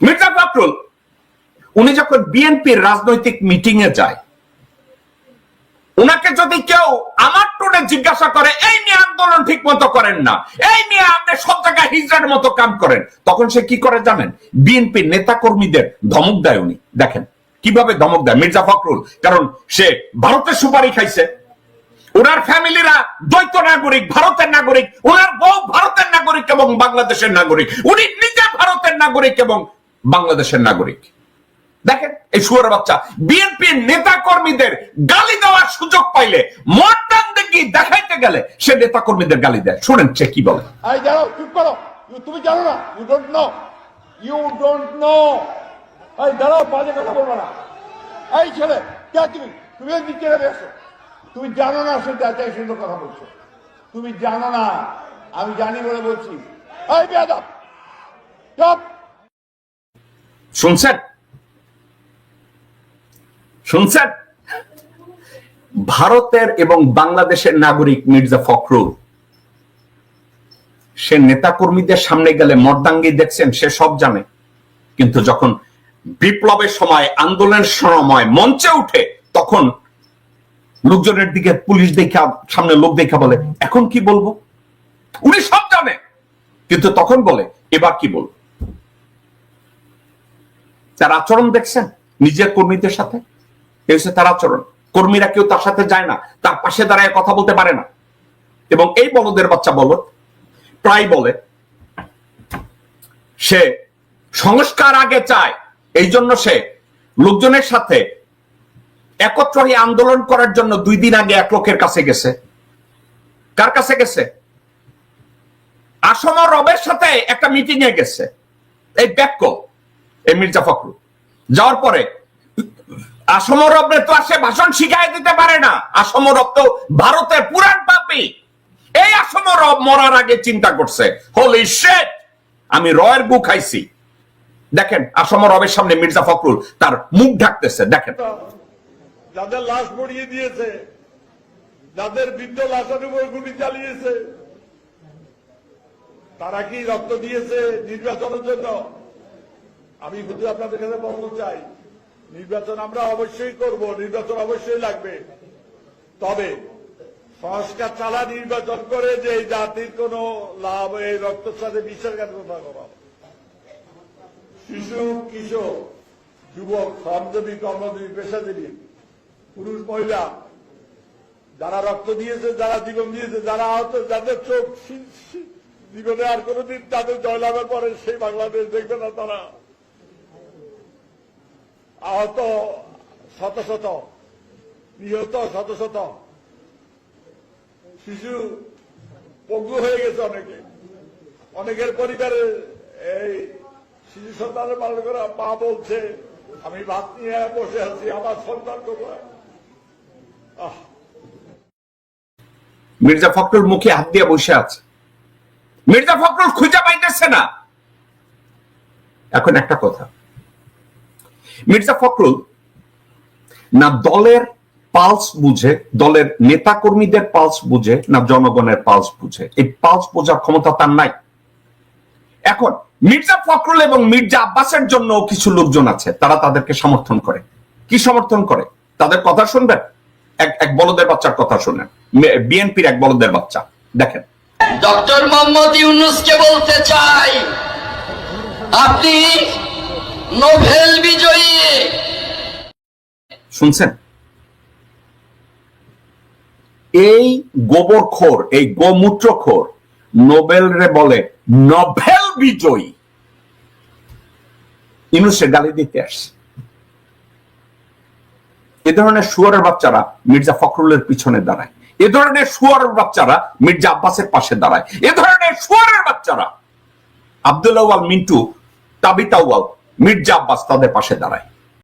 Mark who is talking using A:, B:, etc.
A: মির্জা ফখরুল, উনি যখন বিএনপির রাজনৈতিক মিটিং এ যায়, উনাকে যদি কেউ আমার টোনে জিজ্ঞাসা করে, এই নিয়ে আন্দোলন ঠিক মতো করেন না, এই নিয়ে আপনি সব জায়গায় হিজড়ার মতো কাম করেন, তখন সে কি করে জানেন? নেতা কর্মীদের ধমক দেয় উনি। দেখেন, কীভাবে ধমক দেয় মির্জা ফখরুল। কারণ সে ভারতের সুপারি খাইছে। ওনার ফ্যামিলিরা দ্বৈত নাগরিক, ভারতের নাগরিক ওনার বউ ভারতের নাগরিক এবং বাংলাদেশের নাগরিক। উনি নাগরিক এবং বাংলাদেশের নাগরিক। দেখেন, এই শুয়ার বাচ্চা, বিএনপির নেতা কর্মীদের গালি দেওয়ার সুযোগ পাইলে মর্দান দেখি দেখাইতে গেলে সে নেতা কর্মীদের গালি দেয়। শুনেন সে কি বলে।
B: তুমি জানো না you don't know you don't know এই দাঁড়াও, বাজে কথা বলব না। এই ছেলে, কে তুমি? তুমি নেমে এসো তুমি জানো না সে যাচাই সুন্দর কথা বলছো। তুমি জানো না, আমি জানি বলে বলছি। এই বেয়াদব। চুপ।
A: শুনছেন? শুনছেন? ভারতের এবং বাংলাদেশের নাগরিক মির্জা ফখরুল, সে নেতা কর্মীদের সামনে গেলে মর্দাঙ্গি দেখছেন, সে সব জানে। কিন্তু যখন বিপ্লবের সময়, আন্দোলনের সময় মঞ্চে উঠে, তখন লোকজনের দিকে, পুলিশ দেখা, সামনে লোক দেখা বলে, এখন কি বলব? উনি সব জানে। কিন্তু তখন বলে, এবার কি বলব? তার আচরণ দেখছেন, নিজের কর্মীদের সাথে হচ্ছে তার আচরণ। কর্মীরা কেউ তার সাথে যায় না, তার পাশে দাঁড়ায় কথা বলতে পারে না। এবং এই বলদের বাচ্চা বলদ প্রায় বলে, সে সংস্কার আগে চায়, এই জন্য সে লোকজনের সাথে একত্র হয়ে আন্দোলন করার জন্য দুই দিন আগে এক লোকের কাছে গেছে। কার কাছে গেছে? আসম রবের সাথে একটা মিটিং এ গেছে। এই ব্যাক্য এই মির্জা ফখরুল। যাওয়ার পরে আসমরবরে তো আর সে ভাষণ শিখাই দিতে পারে না। তো ভারতের পাপি। এই মরার আগে চিন্তা করছে হোলি শেট আমি রয়ের খাইছি। দেখেন সামনে মির্জা ফখরুল তার মুখ ঢাকতেছে, দেখেন।
B: যাদের লাশ মরিয়ে দিয়েছে, যাদের বৃদ্ধ লাশের উপর গুলি চালিয়েছে, তারা কি রক্ত দিয়েছে নির্বাচনের জন্য? আমি শুধু আপনাদের কাছে বলতে চাই, নির্বাচন আমরা অবশ্যই করব, নির্বাচন অবশ্যই লাগবে। তবে সংস্কার চালা নির্বাচন করে যে জাতির কোন লাভ, এই রক্তের সাথে বিশ্বাসঘাতকতা করা শিশু, কিশোর, যুবক, শ্রমজীবী, কর্মজীবী, পেশাজীবী, পুরুষ, মহিলা, যারা রক্ত দিয়েছে, যারা জীবন দিয়েছে, যারা আহত, যাদের চোখ জীবনে আর কোনোদিন তাদের জয়লাভের পরে সেই বাংলাদেশ দেখবে না তারা। আহত শত শত, নিহত শত শত। শিশু পঙ্গু হয়ে গেছে অনেকে। অনেকের পরিবারে এই শিশু সন্তানের পালন করা মা বলছে, আমি ভাত নিয়ে বসে আছি, আমার সন্তান কোথায়?
A: মির্জা ফখরুল মুখে হাত দিয়ে বসে আছে। মির্জা ফখরুল খুঁজে পাইতেছে না। এখন একটা কথা। মির্জা ফখরুল না দলের পালস বুঝে, দলের নেতা কর্মীদের পালস বুঝে, না জনগণের পালস বুঝে। এই পালস বোঝার ক্ষমতা তার নাই। এখন মির্জা ফখরুল এবং মির্জা আব্বাসের জন্য কিছু লোকজন আছে, তারা তাদেরকে সমর্থন করে। কি সমর্থন করে? তাদের কথা শুনবেন? এক এক বলদের বাচ্চার কথা শুনেন। বিএনপির এক বলদের বাচ্চা। দেখেন।
C: ডক্টর মোহাম্মদ ইউনুসকে বলতে চাই, আপনি নোবেল বিজয়ী।
A: শুনছেন? এই গোবরখোর, এই গোমূত্রখোর নোবেল রে বলে নোবেল বিজয়ী। ইনুসে গালি দিতে আসছে। এ ধরনের শুয়ারের বাচ্চারা মির্জা ফখরুলের পিছনে দাঁড়ায়। এ ধরনের শুয়ারের বাচ্চারা মির্জা আব্বাসের পাশে দাঁড়ায়। এ ধরনের শুয়ারের বাচ্চারা আব্দুল্লাহ মিন্টু তাবিতাওয়াল মির্জা আব্বাস তাদের পাশে দাঁড়ায়।